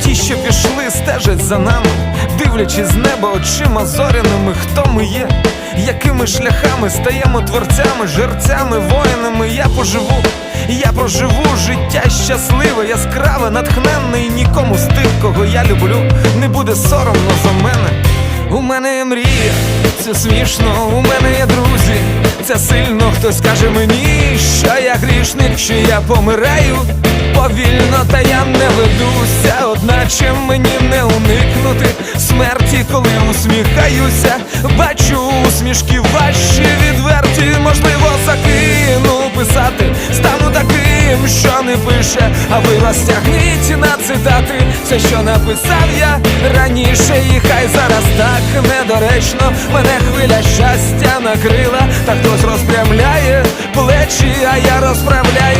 ті, що пішли, стежать за нами, дивлячись з неба очима зоряними, хто ми є, якими шляхами стаємо творцями, жерцями, воїнами. Я поживу, я проживу життя щасливе, яскраве, натхненне і нікому з тих, кого я люблю, не буде соромно за мене. У мене є мрія, це смішно, у мене є друзі, це сильно, хтось каже мені, що я грішник, що я помираю повільно, та я не ведуся, коли усміхаюся, бачу усмішки ваші відверті, можливо, закину писати, стану таким, що не пише, а ви розтягніть на цитати. Все, що написав я раніше, і хай зараз так недоречно. Мене хвиля щастя накрила, та хтось розпрямляє плечі, а я розправляю.